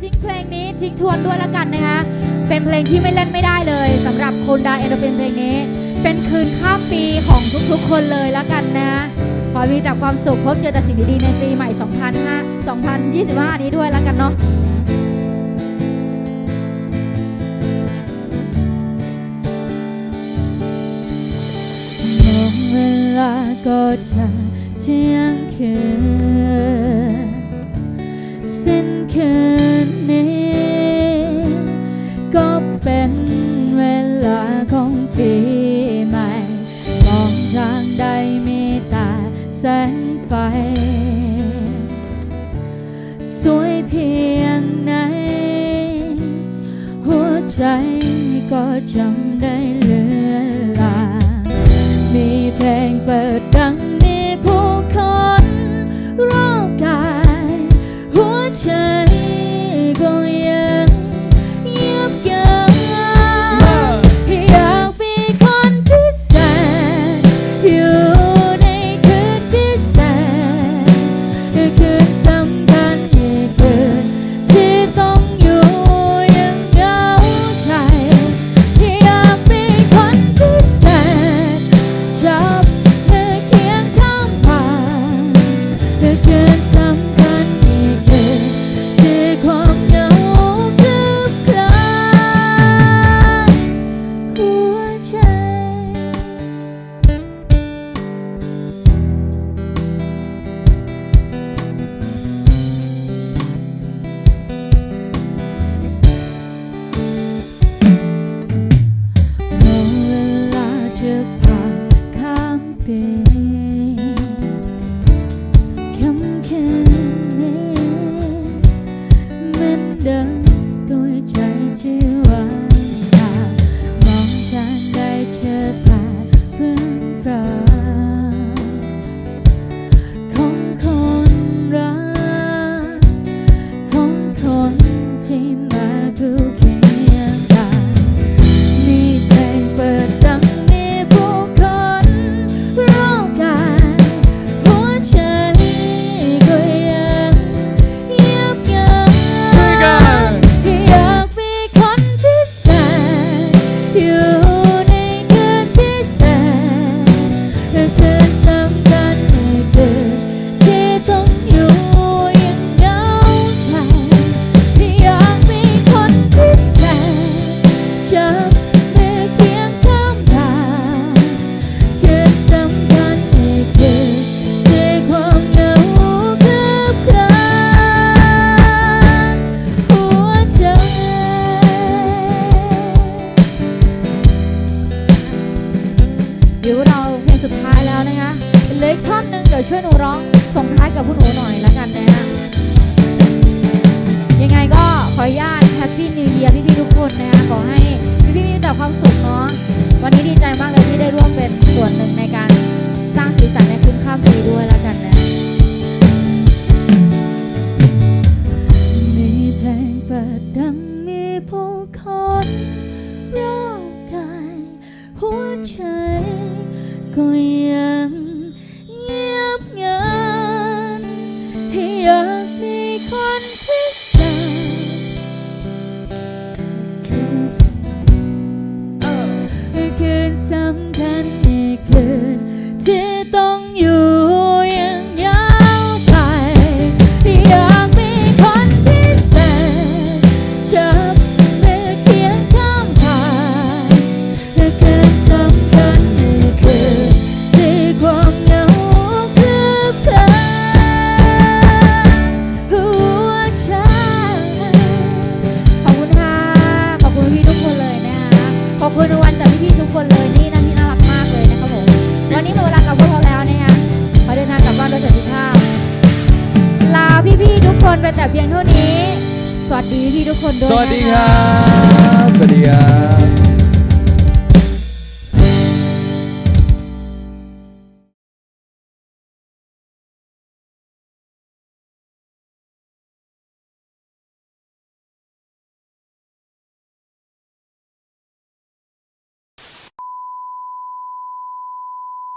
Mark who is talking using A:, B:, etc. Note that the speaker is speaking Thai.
A: ทิ้งเพลงนี้ทิ้งทวนด้วยละกันนะคะเป็นเพลงที่ไม่เล่นไม่ได้เลยสำหรับคนดาเอ็นโดเป็นเพลงนี้ เป็นคืนข้ามปีของทุกๆ คนเลยละกันนะขอมีจากความสุขพบเจอแต่สิ่งดีๆในปีใหม่ 2005 2025 นี้ด้วยละกันเนาะเวลาก็จะเที่ยงคืน ใจก็จำได้เลือลามีเพลงเปิด ช่วยหนูร้องส่งท้ายกับผู้หนูหน่อยแล้วกันนะ ยังไงก็ขออนุญาตแฮปปี้นิวเยีร์พี่ๆทุกคนนะคะขอให้พี่ๆมีแต่ความสุขเนาะวันนี้ดีใจมากเลยที่ได้ร่วมเป็นส่วนหนึ่งในการ คนไปแต่เพียงเท่านี้ สวัสดีพี่ทุกคนด้วยนะคะสวัสดีค
B: รับ สวัสดีครับ